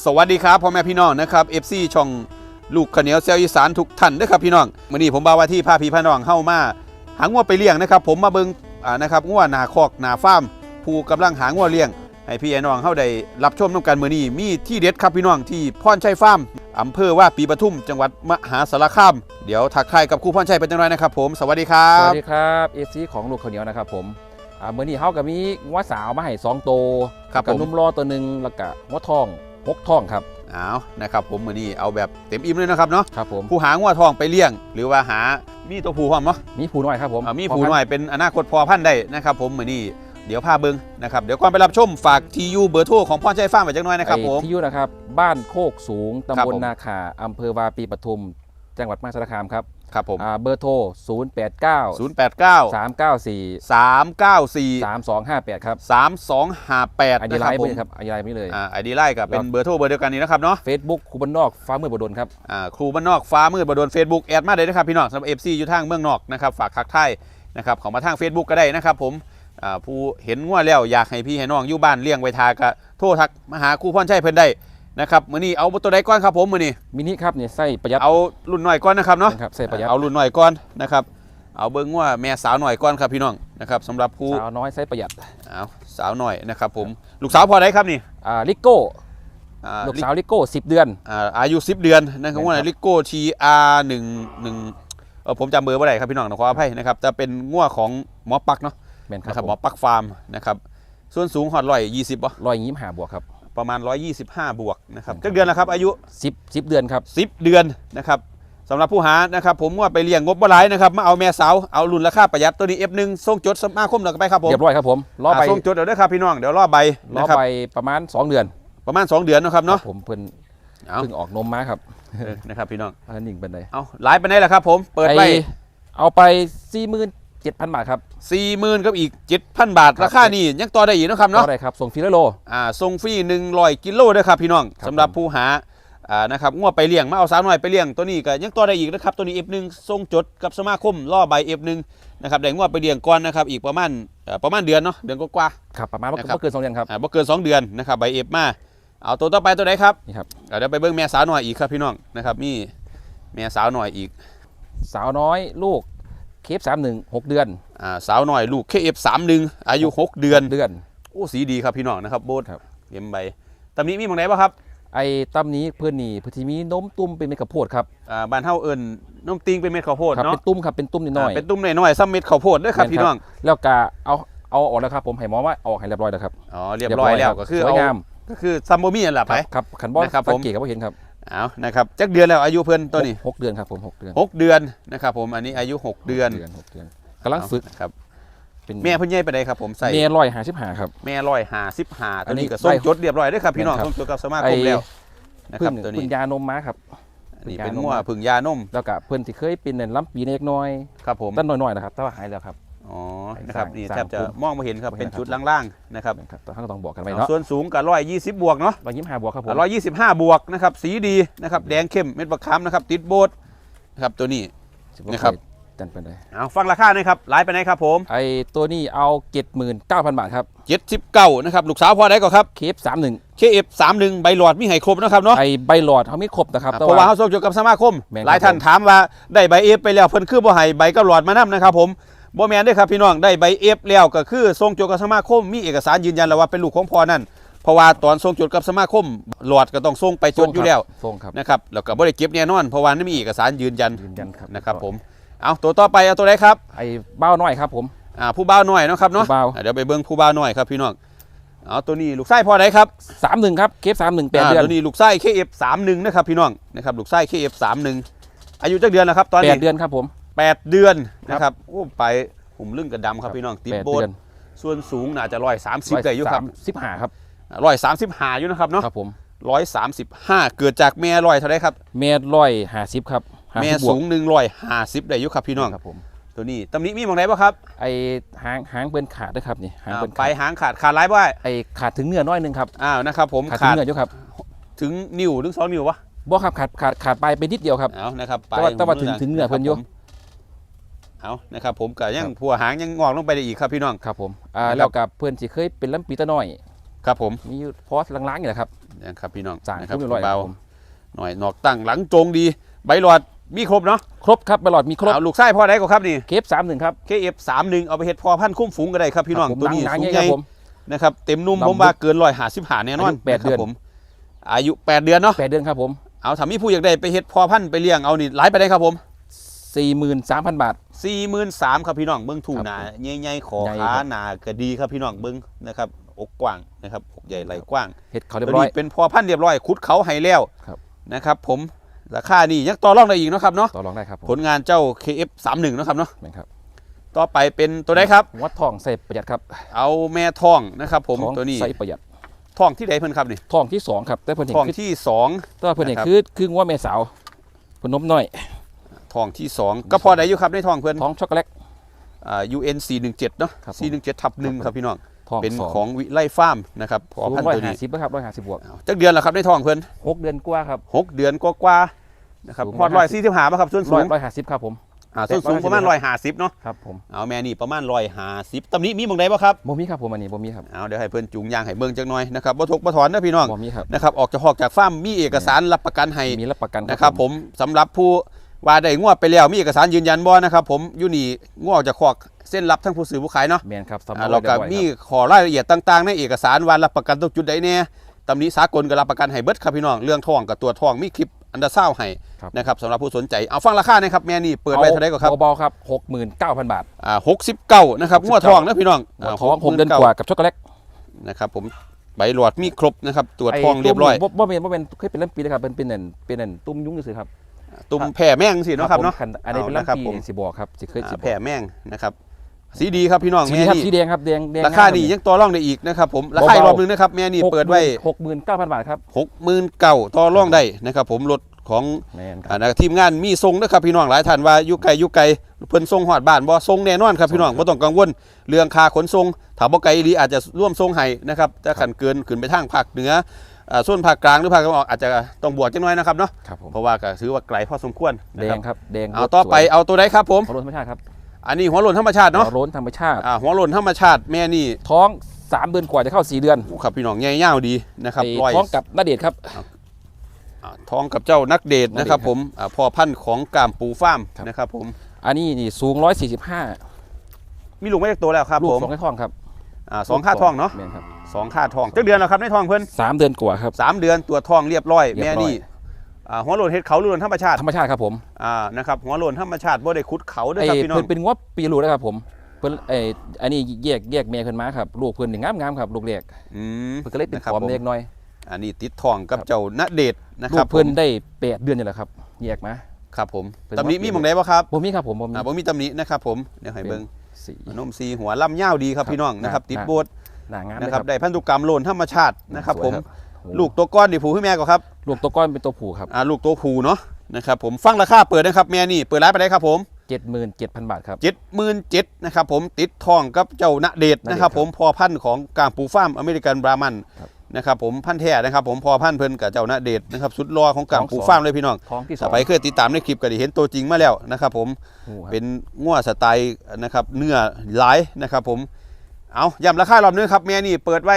สวัสดีครับพ่อแม่พี่น้องนะครับ FC ช่องลูกขาวเหนียวเซลอีสานทุกท่านนะครับพี่น้องมื้อนี้ผมบ่าวว่าที่พาพี่พาน้องเข้ามาหางัวไปเลี้ยงนะครับ ผมมาเบิ่งอ่านะครับงัวหนาคอกหนาฟาร์มผู้กำลังหางัวเลี้ยง ให้พี่ไอ้น้องเข้าได้รับชมน้ำกันมื้อนี้มีที่เด็ดครับพี่น้องที่พรชัยฟาร์มอำเภอว่าปีปทุมจังหวัดมหาสารคามเดี๋ยวทักทายกับครูพรชัยเป็นจังไรนะครับผมสวัสดีครัสบวัสดีครับเอฟซีของลูกข้าวเหนียวนะครับผมอ่าเมื่อนี้เขากับมีงัวสาวมาให้สองโตวครับกับผมนุ่มรอตัวหนึ่งแล้วก็งัวทอง หกทองครับเอานะครับผมมื้อนี้เอาแบบเต็มอิ่มเลยนะครับเนาะครับผมผู้หางัวทองไปเลี้ยง หรือว่าหามีตัวผู้พร้อมเนาะมีผูน้อยครับผมอ่ามีผู้น้อยเป็นอนาคตพอพันธุ์ได้นะครับผมมือนี้เดี๋ยวพาเบิงนะครับเดี๋ยวก่อนไปรับชมฝากทียูเบอร์โทรของพ่อใจฟ้าร์มไว้จักหน่อยนะครับไอ้ผมที่อยู่นะครับบ้านโคกสูงครับตำบลผมนาขาอำเภอวาปีปทุม จังหวัดมหาสารคามครับ ครับผมอ่าเบอร์โทร 0 8 9 0 8 9 3 9 4 3 9 4 3 2 5 8 ครับ 3 2 5 8ไอดีนะไลครับน์ผไม่มเลยครับไอดีไลน์ไม่เลยอ่าไอดีไล่กับเป็นเบอร์โทรเบอร์เดียวกันนี้นะครับเนาะเฟซบุ๊กคูบันนอกฟ้ามืดบดลครับอ่าครูบ้านนอกฟ้ามืดบดน Facebook แอดมาได้นะครับพี่น้องสำหรับ FC อยู่ทางเมืองนอกนะครับฝากคักไทายนะครับของมาทาง Facebook ก็ได้นะครับผมอ่าผู้เห็นงัวแล้วอยากให้พี่ให้น้องอยู่บ้านเลี้ยงไว้ทากะโทรทักมาหาครูพรชัยเพิ่นได้ นะครับมื้อนี้เอาตัวใดก่อนครับผมมื้อนี้มินิครับเนี่ยไส้ประหยัดเอารุ่นหน่อยก่อนนะครับเนาะนะครับไส้ประหยัดเอารุ่นหน่อยก่อนนะครับเอาเบิ้งว่าแม่สาวหน่อยก่อนครับพี่น้องนะครับสำหรับผู้สาวน้อยไส้ประหยัดเอาสาวหน่อยนะครับผมลูกสาวพอได้ครับนี่อ่าลิโก้อ่าลูกสาวลิโก้10เดือนอ่าอายุ10เดือนนะครับแม่นครับว่าลิโก้ทีอาร์หนึ่งหนึ่งเออผมจำเบอร์ไม่ได้ครับพี่น้องขออภัยนะครับจะเป็นงัวของหมอปักเนาะแม่นคนะครัรับบหมอปักฟาร์มนะครับส่วนสูงหอดร้อยยี่สิบป่ะร้อยยิ้มหาบวกครับ ประมาณ 125 บวกนะครับจักเดือนแล้วครับอายุ 10 10 เดือนครับ 10 เดือนนะครับสำหรับผู้หานะครับผมว่าไปเลี้ยงงบบ่หลายนะครับมาเอาแม่สาวเอารุ่นราคาประหยัดตัวนี้ F1 ส่งจดสมาคมเราก็ไปครับผมเรียบร้อยครับผมรอใบาส่งจดเดี๋ยวด้วยครับพี่น้องเดี๋ยวรอใบรอนะครับใบประมาณ 2 เดือน ประมาณ 2 เดือนนะครับเนาะครับผมเพิ่นเอาเพิ่งออกนมมาครับเออนะครับพี่น้องอันหนึ่งเป็นไงเอาหลายไปไหนล่ะครับผมเปิดไปเอาไป 47,000บาทครับสี่หมื่นกับอีก7,000บาทครับราคานี่ยังต่อได้อีกนะครับก็เนาะได้ครับส่งฟรีแล้วโลอ่าส่งฟรี100กิโลด้วยครับพี่น้องครับสำหรับผู้หาอ่านะครับงัวไปเลี้ยงมาเอาสาวหน่อยไปเลี้ยงตัวนี้ก็ยังต่อได้อีกนะครับตัวนี้ F1 ส่งจดกับสมาคมล่อใบ F1 นะครับได้งัวไปเลี้ยงก่อนนะครับอีกประมาณเอ่อประมาณเดือนเนาะเดือนกว่าๆครับประมาณว่านะครับเกิน2เดือนครับอ่าบ่เกิน2เดือนนะครับใบเอฟมาเอาตัวต่อไปตัวไหนครับนี่ครับอ่าเดี๋ยวไปเบิ่งแม่สาวหน่อยอีกครับพี่น้องนะครับนี่แม่สาวหน่อยอีก สาวน้อยลูก เคฟ31 6เดือนอ่าสาวหน่อยลูก KF31 อายุ6เดือนเดือน โอ้สีดีครับพี่น้องนะครับโบดครับ เยี่ยมใบตำนี้มีหมองไหนบ้างครับไอ้ตำนี้เพื่อนนี่เพื่อนที่มีนมตุ้มเป็นเม็ดข้าวโพดครับอ่าบ้านเฮาเอิ้นนมติงเป็นเม็ดข้าวโพดครับเนาะเป็นตุ้มครับเป็นตุ้มนิดหน่อยาเป็นตุ้มน้อยๆซ้ำเม็ดข้าวโพดเด้อครับแม่นพี่น้องแล้วก็เอาเอาออกแล้วครับผมให้หมอว่าเอาออกให้เรียบร้อยแล้วครับอ๋อเรียบร้อยแล้วก็คือสวยเอางามก็คือซัมโบมี่นั่นแหละคไปรับครับขันบอลนะครับผม สังเกตครับว่าเห็นครับ เอานะครับจักเดือนแล้วอายุเพิ่นตัวนี้หกเดือนครับผมหกเดือนหกเดือนนะครับผมอันนี้อายุหกเดือนหกเดือนกำลังฝึกนะครับเป็นแม่เพิ่นใหญ่ไปไหนใดครับผมใส่เมียร้อยหาสิบหาครับแม่ร้อยหาสิบหาอัตัวนนี้นี้ก็ส่งได้จดเรียบร้อยเด้วยครับพี่น้องแม่นครับส่งจดกับสมาคไอ้มแล้วนะคเพึ่รับงตัวพึ่นี้งยานมม้าครับอันนี่พึ่งยาเป็นนมงัวม้าผึ่งยานมแล้วก็เพื่อนที่เคยเป็นเนี่ยล้ำปีเล็กน้อยครับผมตั้นน้อยๆนะครับแต่ว่าหายแล้วครับ อ๋อไอ้นะครับสร้างนี่สร้างแทบจะภูมิมองไม่เห็นครับบ่เห็เป็นนจุดครับล่างๆนะครับครับแต่ท่านก็ต้องบอกกันไว้เนาะส่วนสูงกับร้อยยี่สิบบวกเนาะร้อยยิ้มหาบวกครับผมร้อยยี่สิบห้าบวกนะครับสีดีนะครับแดงเข้มเม็ดบักคำนะครับติดโบสนะครับตัวนี้นะครับจันเป็นไงเอาฟังราคาหนะครับไลฟ์ไปไหนครับผมไอ้ตัวนี้เอาเจ็ดหมื่นเก้าพันบาทครับเจ็ดสิบเก้านะครับลูกสาวพอได้ก่อนครับเคฟสามหนึ่ง KF สามหนึ่งใบหลอดมีให้ครบนะครับเนาะไอ้ใบหลอดเขาไม่ครบนะครับอ่าแต่เพราะว่าเขาส่งจดกับสมาคมแม่นครับหลายท่านถามว่าได้ใบเอฟไปแล้วเพิ่นคือบ่ให้ใบกับหลอดมานํนะครับผม บ่แม่นเด้อครับพี่น้องได้ใบเอฟแล้วก็คือส่งจดกับสมาคมมีเอกสารยืนยันแล้วว่าเป็นลูกของพ่อนั่นเพราะว่าตอนส่งจดกับสมาคม หลอดก็ต้องส่งไปจดอยู่แล้วส่งครับ นะครับแล้วก็บ่ได้เก็บแน่นอนเพราะว่านี่มีเอกสารยืนยันยืนยันครับ นะครับผมเอาตัวต่อไปเอาตัวไหนครับไอ้เบ้าน้อยครับผม อ่าผู้บ่าวน้อยเนาะครับเนาะผู้บ่าว อ่าเดี๋ยวไปเบิ่งผู้บ่าวน้อยครับพี่น้องเอาตัวนี้ลูกไส้พอไหนครับ สามหนึ่งครับเคฟสามหนึ่งแปดอ่าเดือนตัวนี้ลูกไส้ KF31 นะครับพี่น้องนะครับลูกไส้ KF31 อายุจักเดือนแล้วครับตอนแปนี้ดเดือนครับผม 8 เดือนครับนะครับโอ้ไปหุ่มลึ่งกระดำครับพี่น้องติดแปดโบสเดือนส่วนสูงน่าจะร้อยสามสิบได้อยู่ครับสิบห้าครับร้อยสามสิบห้าอยู่นะครับเนาะครับผมร้อยสามสิบห้าเกิดจากแม่ร้อยเท่าไรครับเมตรร้อยห้าสิบครับ50แม่บวกสูงหนึ่งร้อยห้าสิบได้อยู่ครับพี่น้องครับผมตัวนี้ตำหนี้มีหมองไหนบ้างครับไอ้หางหางเบิ้นขาดด้วยครับนี่หางอ่าเบิ้นไปขาดหางขาดขาดไรบ้างไอ้ขาดถึงเนื้อน้อยหนึงครับอ้าวนะครับผมขาดถึงขาดเนื้ออยู่ครับ ถึงนิ้วถึงสองนิ้ววะบ่ครับขาดขาดขาดไปไปนิดเดียวครับเอานะครับไปแต่ว่าแต่ว่าถึงถึงเหนือเพิ่นอยู่ครับผม เอานะครับผมก็ยังครับผัวหางยังงอกลงไปได้อีกครับพี่น้องครับผมอ่านะครับแล้วกับเพื่อนที่เคยเป็นลำปีตะน้อยครับผมมีอยู่พอสล้างๆอยู่แหละครับนะครับพี่น้องสร้างนะครับคุ้มเรียบร้อยคเบารับผมหน่อยนอกตั้งหลังโจงดีใบหลอดมีครบเนาะครบครับบลอดมีครบเอาลูกไส้พ่อได้ก็ครับนี่เคฟสามหนึ่งครับ KF 3 1เอาไปเฮ็ดพอพันธุ์คุ้มฝูงก็ได้ครับพี่น้องครับผมตัวนี้หนังสูงๆใหญ่ครับผมนะครับเต็มนุ่มลำผมว่าเกินร้อยหาสิบหาแน่นอนอายุแปดะครับเดือนผมอายุ8เดือนเนาะแปดเดือนครับผมเอาถ้ามีผู้อยากได้ไปเฮ็ดพอพันธุ์ไปเลี้ยงเอานี่หลายไปได้ครับผมสี่หมื่นสามพันบาท 43,000ครับพี่น้องเบิ่งถูครับหนาผมใหญ่ๆขอใหญ่ขาครับหนาก็ดีครับพี่น้องเบิ่งนะครับอกกว้างนะครับอกใหญ่ไหล่กว้างเห็ดเขาเรียตัวบร้อยนี้เป็นพอพันธุ์เรียบร้อยคุดเขาให้แล้วครับนะครับ ผมราคานี่ยังต่อรองได้อีกเนาะครับเนาะต่อรองได้ครับผมผลงานเจ้า KF 31เนาะครับเนาะแม่นครับต่อไปเป็นตัวไหนครับหัวทองใส่ประหยัดครับ เอาแม่ทองนะครับ ผมทองตัวนี้ใส่ประหยัดทองที่ใดเพิ่นครับนี่ทองที่สองครับแต่เพิ่นเห็นทองคือที่สองแต่ว่าเพิ่นเห็นนะครับคือคืองัวแม่สาวเพิ่นนมน้อย ทองที่สองก็พอได้อยู่ครับในทองเพื่อนท้องช็อกโกแลตอ่า UN 417เนาะครับผม417ทับหนึ่งครับพี่น้องทองเป็นสองของวิไลฟาร์มนะครับพอสูพันงธุ์ร้อยตัวห้านี้สิบครับร้อยห้าสิบบวกจักเดือนแล้วครับในทองเพื่อนหกเดือนกว่าครับหกเดือนกว่าๆนะครับสูงพอดร้อยสี่สิบห้าป่ะครับส่วนสูร้อยงร้อยห้าสิบครับผมอ่าส่วนสูงประมาณร้อยห้าสิบเนาะครับผมเอาแม่นี่ประมาณร้อยห้าสิบตำนี้มีบางใดป่ะครับบ่มีครับผมอันนี้บ่มีครับเอาเดี๋ยวให้เพื่อนจูงยางให้เบิ่งจักหน่อยนะครับบ่ทกบ่ถอนนะพี่น้องบ่มีครับนะครับออกจากหอกจากฟาร์มมีเอกสารรับประกันให้มีรับประกันนะครับผมสำหรับผู้ ว่าได้งวดไปแล้วมีเอกสารยืนยันบ่นะครับผมอยู่นี่งวดออกจากคอกเส้นรับทั้งผู้ซื้อผู้ขายเนาะแม่นครับสำอ่าเนาเราก็ไว้มีเรียบร้อยครับขอรายละเอียดต่างๆ ในเอกสารว่ารับประกันตรงจุดใดแน่ตำนี้สากลก็รับประกันให้เบิดครับพี่น้องเรื่องทองกับตัวทองมีคลิปอันดาเศร้าให้ครับนะครับสำหรับผู้สนใจเอาฟังราคานะครับแม่นี่เปิดไว้เท่าไหร่ก็ครับเบาๆครับหกหมื่นเก้าพันบาทอ่าหกสิบเก้านะครับงวดทองนะพี่น้องหัวท้องหกเดือนกว่ากับช็อกโกแลตนะครับผมใบหลอดมีครบนะครับตัวทองเรียบร้อย ไตุ้มบ่บ่เป็นบ่เป็นเคยเป็นลำปีเลยครับเป็นเป็นอันเป็นอันตุ้มยุ้งซื่อๆครับ ตุ่มแผ่แม่งสิเนาะครับเนาะผมอันนี้เป็นเอานะครับลำปีผมสิบอกครับสิเคยสิอ่าบอแผ่กแม่งนะครับสีดีครับพี่น้องสีแม่ครับนี่สีแดงครับแดงแดงราคานี่ยังต่อรองได้อีกนะครับผมราคาอีกรอบหนึงนะครับแม่นี่เปิดไว้หกหมื่นเก้าพันบาทครับหกหมื่นเก่าต่อรองได้นะครับผมรถของแม่นคอ่ารับนะทีมงานมีทรงนะครับพี่น้องหลายท่านว่าอยู่ไกลอยู่ไกลเพิ่นทรงหอดบ้านบ่ทรงแน่นอนครับพี่น้องบ่ต้องกังวลเรื่องค่าขนส่งถ้าบ่ไกลอีหลีอาจจะร่วมทรงให้นะครับแต่ขันเกินขึ้นไปทางภาคเหนืออ่า ส่วนภาคกลางหรือภาคตะวันออกอาจจะต้องบวกจังน้อยนะครับเนาะครับผมเพราะว่าก็ถือว่าไกลพอสมควรแดนะครับงครับแดงเอาต่อไปเอาตัวใดครับผมหัวโล้นธรรมชาติครับอันนี้หัวโลนธรรมชาติเนาะหัวโล้นธรรมชาติอ่าหัวโลนธรรมชาติแม่นี่ท้องสามเดือนกว่าจะเข้าสี่เดือนโอ้ครับพี่น้องใหญ่ยาวดีนะครับไอ้ร้อยท้องกับนาเดชน์ครับอ่าท้องกับเจ้านักเดทนะครับนักเดทครับผมอ่าพ่อพันธุ์ของกามปูฟาร์มครับนะครับ ผม อันนี้นี่สูงร้อยสี่สิบห้ามีลูกไม่เล็กตัวแล้วครับลูกผมสองไอ้ท้องครับอ่าสองค่าทองเนาะแม่นครับ สองค่าทองจักเดือนแล้วครับในทองเพิ่นสามเดือนกว่าครับ สามเดือนตัวทองเรียบร้อย เรียบร้อย แม่นี่อ่าหัวโลนเฮ็ดเขาหรือโลนธรรมชาติธรรมชาติครับผมอ่านะครับหัวโลนธรรมชาติบ่ได้ขุดเขาเด้อไอ้ครับพี่น้อเพิ่งนเป็นงวปีรูนะครับผมเพิ่นไอ้อันนี้แยกแยกแม่เพิ่นมาครับลูกเพิ่นนี่งามงามๆครับลูกแรกอืม เพิ่นก็เลยเป็นนะครับฟอร์มผมเล็กน้อยอันนี้ติดทองกับครับเจ้าณเดชน์นะคลูรับกเพิ่นผมได้แปดเดือนนี่แหละครับแยกมา ครับผมเป็นตำหนี้ว่ามีหมองใดบ่ครับบ่มีครับผมบ่มีอ่าบ่มีตำหนี้นะครับผมเดี๋ยวให้เป็นเบิ่ง สีนมซีหัวลำยาวดีครับครับพี่น้องนะครับหน้าติดหน้าโบสถ์ หน้างามนะเลยครับ ได้พันธุกรรมโลนธรรมชาตินะครับสวยผมโอ้ลูกตัวก้อนดิผูให้แม่ก็ครับ ลูกตัวก้อนเป็นตัวผู้ครับ อ่า ลูกตัวผูเนาะ นะครับผม ฟังราคาเปิดนะครับแม่นี่ เปิดร้านไปได้ครับผม77,000 บาทครับเจ็ดหมื่นเจ็ดนะครับผม ติดทองกับเจ้าณเดชน์ณเดชน์นะครับครับผม พอพันธุ์ของกางปูฟาร์มอเมริกันบรามันครับนะครับผมพันธุ์แท้นะครับผมพอพันธุ์เพิ่นกับเจ้าณเดชน์นะครับสุดรอของกางท้องปูสองฟาร์มเลยพี่น้องท้องที่สถ้าองไปเคยติดตามในคลิปก็ได้เห็นตัวจริงมาแล้วนะครับผมโอ้ครับเป็นง้วสไตล์นะครับเนื้อหลายนะครับผม เอาย้ำราคารอบนึงครับแม่นี่เปิดไว้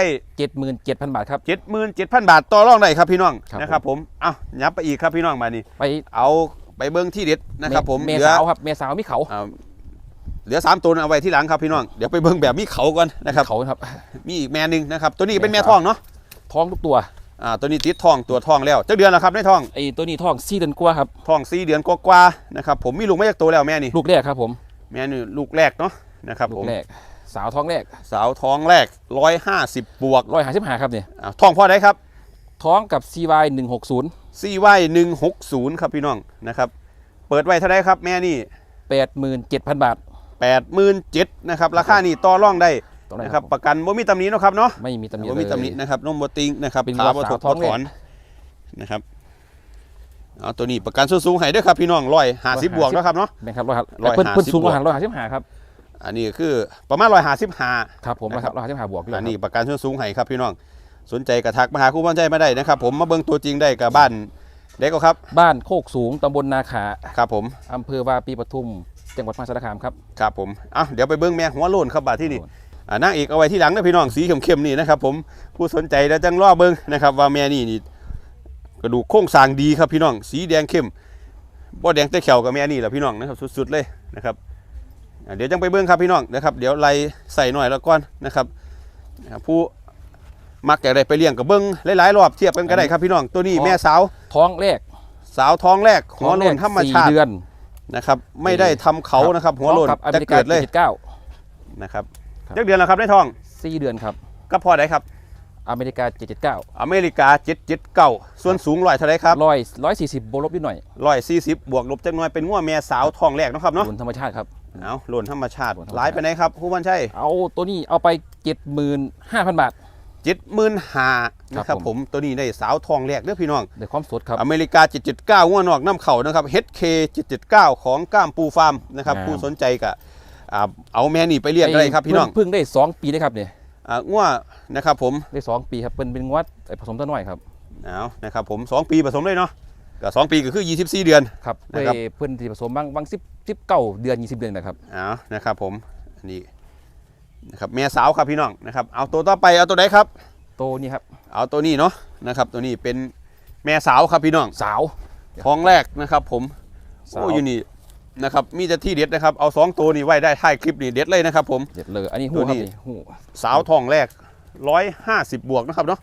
77,000บาทครับ77,000บาทต่อรองได้ครับพี่น้องครับนะครับผมเอายับไปอีกครับพี่น้องมานี่ไปเอาไปเบิ้งที่เด็ดนะครับผมเมเหลือสาวครับเมสาวมีเขาอ่าเหลือสามตัวเอาไว้ที่หลังครับพี่น้องเดี๋ยวไปเบิ้งแบบมีเขาก่อนนะครับเขาครับมีอีกแม่หนึ่งนะครับตัวนี้เป็นแม่แม่สาวทองเนาะท้องทุกตัวอ่าตัวนี้ติดทองตัวทองแล้วเจ้าเดือนแล้วครับในทองไอ้ตัวนี้ท้อง4เดือนกว่าครับทองสี่เดือนกว่าๆนะครับผมมีลูกไม่จากตัวแล้วแม่นี่ลูกแรกครับผมแม่นี่ลูกแรกเนาะนะครับลูผกมแรก สาวท้องแรกสาวท้องแรก 150 บวก155ครับเนี่ยอ่าทองพ่อได้ครับ ท้องกับ CY 160ซีไว้หนึ่งหกศูนย์ครับพี่น้องนะครับ เปิดไว้เท่าไรครับแม่นี่ 87,000 บาทแปดหมื่นเจ็ดนะครับ ราคานี่ต่อรองได้ตรงไหนนะคครัรับบ ประกันบ่มีตำหนิเนาะครับเนาะ ไม่มีตำหนิบ่เลมียตำหนินะครับนมบ่ติงนะครับเป็นขาวัวบ่สาวถกท้อบ่งถอนนะครับเอาตัวนี้ประกันสูงๆให้เด้วยครับพี่น้องร้อยห้าสิบบวกแล้วครับเนาะแม่นครับร้อยร้อยเพิ่นห้าเพิ่นสิบสูงบวกร้อยห้าสิบห้าครับ อันนี้คือประมาณร้อยห้าสิบห้าครับผมนะครับร้อยห้าสิบห้าบวกด้วยอันคนี้รับประกันสูงๆให้ครับพี่น้อง สนใจกระทักมาหาครู่บ้านใจมาได้นะครับผมมาเบิ่งตัวจริงได้กับบ้านเด็กก็ครับ บ้านโคกสูงตำบลนาขาครับผมอำเภอวาปีปทุม จังหวัดมหาสารคามครับครับผมเอาเดี๋ยวไปเบิ่งแม่หัวโลนครับบาดที่นี่อ่านางเอกเอาไว้ที่หลังนะพี่น้องสีเข้มๆนี่นะครับผมผู้สนใจแล้วจังรอเบิ่งนะครับ ว่าแม่นี่นี่กระดูกโครงสร้างดีครับพี่น้อง สีแดงเข้มบ่แดงแต่แขวกับแม่นี่แหละพี่น้องนะครับสุดๆเลยนะครับอ่า เดี๋ยวจังไปเบิ่งครับพี่น้องนะครับเดี๋ยวไล่ใส่หน่อยแล้วก่อนนะครับนะครับผู้มักอยากได้ไปเลี้ยงกับเบิ่งหลายๆรอบเทียบกันก็ได้ครับพี่น้องตัวนี้แม่สาวท้องแรก สาวท้องแรกหัวโลท้องแรนกธรรมสี่ชาติเดือนนะครับไม่ได้ทำเขานะครับ หัวโลนครับอเมจะริกาเกิดเลยเจ็ดเก้านะครับครับจักเดือนแล้วครับได้ทองสี่เดือนครับ ก็พอได้ครับอเมริกาเจ็ดเจ็ดเก้าอเมริกา 779 ส่วนสูงร้อยเท่าไรครับร้อยร้อยสี่สิบบวกลบนิดหน่อยร้อยสี่สิบบวกลบจักหน่อยเป็นง่วแม่สาวท้องแรกเนาะครับเนาะบนธรรมชาติครับ เอาโลนธรรมชาติโลนธรรมชาติหลายไปไหนครับผู้บันใช่เอาตัวนี้เอาไปเจ็ดหมื่นห้าพันบาทเจ็ดหมื่นห้านะคครัรับบผผมมตัวนี้ได้สาวท้องแรกเด้อพี่น้องในความสดครับอเมริกา 779ง่วนอกน้ำเข่านะครับ HK 779 ของก้ามปูฟาร์มนะครับงามผู้สนใจก็อ่าเอาแม่นี่ไปเลี้ยงก็ได้ครับพี่น้องเพิ่งได้สองปีได้ครับเนี่ยอ่าง่วนะครับผมได้สองปีครับเป็นเป็นงวดไอ้ผสมตัวน้อยครับเอานะครับผมสองปีผสมเลยเนาะ ก็สองปีก็คือ 24 เดือน ครับนะครับเอ้ยเพิ่นที่ผสมบางบางสิบสิบเก้าเดือนยี่สิบเดือนนะครับ เอานะครับผมอันนี้นะครับแม่สาวครับพี่น้องนะครับเอาตัวต่อไปเอาตัวไหนครับ โตนี่ครับเอาตัวนี้เนาะนะครับตัวนี้เป็นแม่สาวครับพี่น้องสาวท้องแรกนะครับ ผมสาวโอ้อยู่นี่นะครับมีแต่ที่เด็ดนะครับเอาสองตัวนี้ไว้ได้ท้ายคลิปนี่เด็ดเลยนะครับผม เด็ดเลยอันนี้หูตัวคนี้รับนี่หูสาวท้องแรกร้อยห้าสิบบวกนะครับเนาะ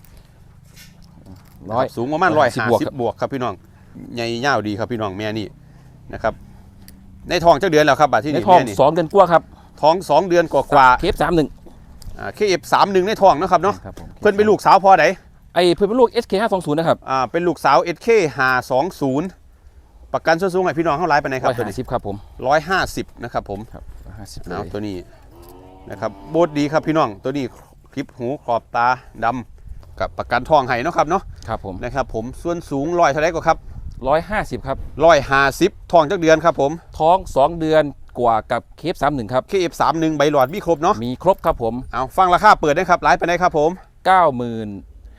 ร้อย สูงประมาณร้อย150ห้าบวกสิครับบบวกครับพี่น้อง ใหญ่ยาวดีครับพี่น้องแม่นี่นะครับในท้องจักเดือนแล้วครับบาดที่ในนี่ท้องแม่นี่สองเดือนกว่าครับท้องสองเดือนกว่าๆเคฟสามหนึ่งเคเอฟสามหนึ่งในท้องนะครับเนาะครับผมเพื่อนเป็นลูกสาวพอไหนไอ้เพื่อนเป็นลูก SK ห้าสองศูนย์นะครับอ่าเป็นลูกสาวเอสเคหาสองศูนย์ประกันส่วนสูงให้พี่น้องเท่าไรไปไหนคร้รัอบยตัวห้านี้สิบครับผมร้อยห้าสิบนะครับผม ครับร้อยห้าสิบเลเอายตัวนี้นะครับโบดดีครับพี่น้องตัวนี้คลิปหูขอบตาดำกับประกันทองให้เนาะครับเนาะครับผมนะครับผมส่วนสูงร้อยเท่าไรก็ครับ ร้อยห้าสิบครับ ร้อยห้าสิบทองจักเดือนครับผมท้องสองเดือนกว่ากับเคฟสามหนึ่งครับ เคเอฟสามหนึ่งใบหลอดมีครบเนาะมีครบครับผม เอาฟังราคาเปิดนะครับไลฟ์ไปไหนครับผมเก้าหมื่น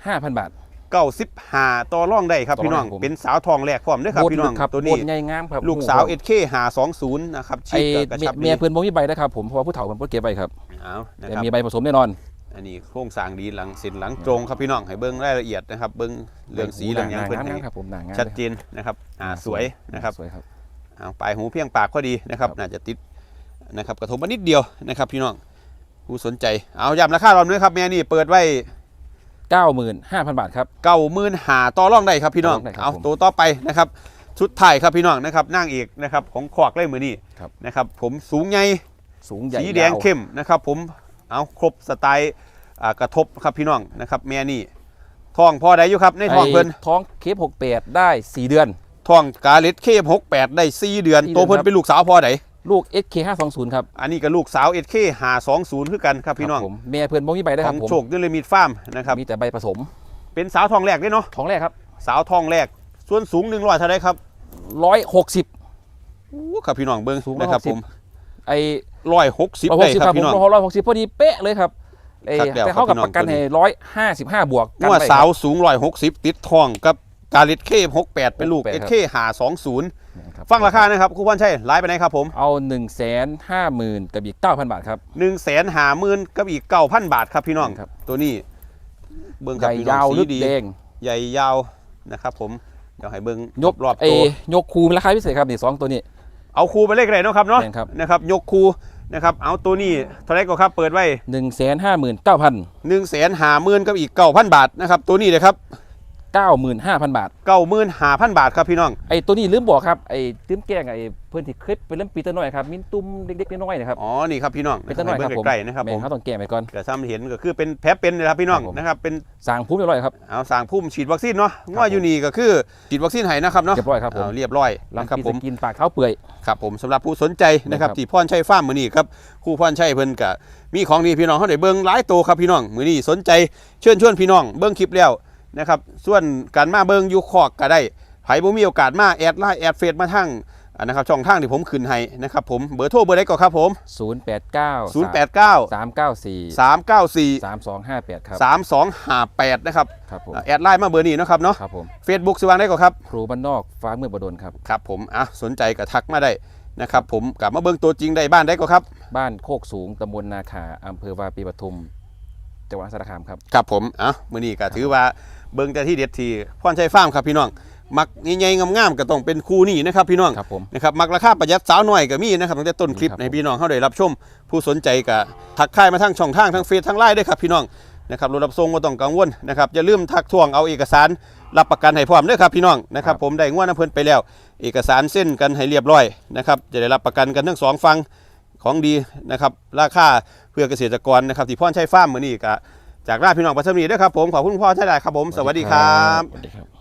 ห้าพันบาท เก้าสิบห้าต่อร่องได้ครับต่อพี่น้องรองได้ผม เป็นสาวทองแรกพร้อมเด้วยครับโบดพี่น้องครับตัวโบนี้ดใหญ่งามครับลูกสาวหูเอสเคหาสองศูนย์นะครับชีไอ้กกระเมียชับดีเมียเพื่อนผมมีใบนะครับผมเพราะว่าผู้เฒ่ามันเพิ่นเก็บใบครับเอานะแต่ครับมีใบผสมแน่นอน อันนี้โครงสร้างดีหลังเส้นหลังตรงครับพี่น้องให้เบิ้งรายละเอียดนะครับ เบิ้งเรื่องสีเรื่องหยังหเพิ่นงามให้ครับผมหนางามชัดเจนนะครับอ่าสวยนะครับสวยครับเอาปลายหูเพียงปากก็ดีนะครับครับ น่าจะติดนะครับกระทบมานิดเดียวนะครับ พี่น้องผู้สนใจเอาย้ำราคารอบนี้ครับแม่นี่เปิดไว้เก้าหมื่นห้าพันบาทครับเก้าหมื่นหาต่อร่องได้ครับพี่น้องต่อรองได้ครับเอาผมตัวต่อไปนะครับชุดไทายครับพี่น้องนะครับนางเอกนะครับของขวากเล่มือนี่ครับนะครับ ผมสูงใหญ่สูงใหญ่สีแดงยาวเข้มนะครับ ผม เอาครบสไตล์อ่ากระทบครับพี่น้องนะครับแม่นี่ทองพอได้อยู่ครับในทองเพิ่นไท้องเคฟหกแปดได้สี่เดือนทองกาเลตเคหกแปดได้สี่เดือนสี่เดือนตัวเพิ่นครับเป็นลูกสาวพอไดลูก SK ห้าสองศูนย์ครับ อันนี้ก็ลูกสาวเอสเคหาสองศูนย์คือกันครับพี่น้องครับผมเมียเพื่อนบ่มีใบได้ขคอรังบผมโชคดิลมิดฟาร์มนะครับมีแต่ใบผสม เป็นสาวทองแรกเด้เนาะท้องแรกครับ สาวทองแรก ส่วนสูงหนึ่งร้อยเท่าไรครับร้อยหกสิบอู้ครับพี่น้องเบิ้งสูงนะครับ160ผมไอ้ ร้อยหกสิบร้อยหได้กสิบคครัรับบผพี่มน้องร้อยหกสิบพอดีเป๊ะเลยครับเอ้ยครับเดี๋ยวแต่เขากับครับพี่น้องประกันตัวนี้ให้ร้อยห้าสิบห้าบวกกันงวดไว้สาวสูงร้อยหกสิบติดทองกับกาเลตเคหกแปดเป็นลูก68เอสเคหาสองศูนย์ครับฟังราคานะครับครูพันชัยไลฟ์ไปไหนครับผม เอาหนึ่งแสนห้าหมื่นกับอีกเก้าพันบาทครับหนึ่งแสนหาหมื่นกับอีกเก้าพันบาทครับพี่น้องครับ ตัวนี้เบิ้งคใหรับญ่พี่น้องยาวสีลึกดีแดงใหญ่ยาวนะครับผมเดี๋ยวให้เบิ้งยกรอบเอตัวยกคูมราคาพิเศษครับนี่สองตัวนี้ เอาคูไปเลขอะไรเนาะครับเนาะแม่นครับนะครับ ยกคู นะครับเอาตัวนี้เท่าไหรก็ครับเปิดไว้หนึ่งแสนห้าหมื่นเก้าพัน1นึ่งแสนหาหมื่นกับอีกเก้าพันบาทนะครับตัวนี้เลยครับ เก้าหมื่นห้าพันบาท เก้าหมื่นหาพันบาทครับพี่น้อง ไอ้ตัวนี้ลืมบอกครับ ไอ้ตื้มแกล้งไอ้เพื่อนที่คลิปเป็นเรื่องปีเตอร์น้อยครับ มินตุ้มเล็กๆน้อยๆนะครับ อ๋อ นี่ครับพี่น้องเป็นตัวน้อยครับให้ผมเงใกล้ๆนะครับแม่ผมเขาต้องแก้ไปก่อนเกิดซ้ำเห็นก็คือเป็นแผลเป็นนะครับพี่น้องครับผม นะครับ เป็นสั่งพุ่มเรียบร้อยครับ เอาสร้างพุ่มฉีดวัคซีนเนาะว่าอยู่นี่ก็คือฉีดวัคซีนให้นะครับเนาะเรียบร้อยครับผมาเรียบร้อยหลังนะครับกินผสม กินปากเขาเปื่อย ครับผมสำหรับผู้สนใจนะครับนะครับ ที่พ่อนชัยฟาร์มมือนี้ครับครู่พ่อนชัยเพิ่นกะมีของดีพี่น้องเขาได้เบิ่งหลายโตวครับพี่น้องมือนี้สนใจเชิญชวนพี่น้องเบิ่งคลิปแล้ว นะครับ ส่วนการมาเบิ่งอยู่คอกก็ได้ไผบ่มีโอกาสมาแอดไลน์แอดเฟซมาทางอ่านะครับช่องทางที่ผมขึ้นให้นะครับผมเบอร์โทรเบอร์ใดก็ครับผม 089 089 394 394 3258 ครับ 3258 นะครับครับผมอ่าแอดไลน์มาเบอร์นี้เนาะครับเนาะครับผม Facebook สิวางได้ก็ครับ ครูบ้านนอกฟ้าเมืองบดลครับ ครับผมอะสนใจก็ทักมาได้นะครับผมกลับมาเบิ่งตัวจริงได้บ้านได้ก็ครับ บ้านโคกสูงตำบลนาขาอำเภอวาปีปทุมจังหวัดมหาสารคามครับ ครับผมอะมื้อนี้ก็ถือว่า เบิ่งแต่ที่เด็ดที่พรชัยฟาร์มครับพี่น้องมักใหญ่ๆงามๆก็ต้องเป็นคู่นี้นะครับพี่น้องครับผมนะครับมักราคาประหยัดสาวน้อยก็มีนะครับตั้งแต่ต้นคลิปครับให้พี่น้องเขาได้รับชม ผู้สนใจก็ทักทายมาทางช่องทางทางเฟซทางไลน์ด้วยครับพี่น้องนะครับรถรับส่งก็ต้องกังวลนะครับอย่าลืมทักทวงเอาเอกสารรับประกันให้พร้อมด้วยครับพี่น้องนะครับผมได้งวดน้ำเพิ่นไปแล้ว เอกสารเส้นกันให้เรียบร้อยนะครับจะได้รับประกันกันทั้งสองฟังของดีนะครับราคาเพื่อเกษตรกรนะครับที่พ่อใช้ฟาร์มมื้อนี้ก็ จากราพี่น้องปัทมีด้วยครับผมขอบคุณพ่อท่านใดครับผม สวัสดีครับ สวัสดีครับ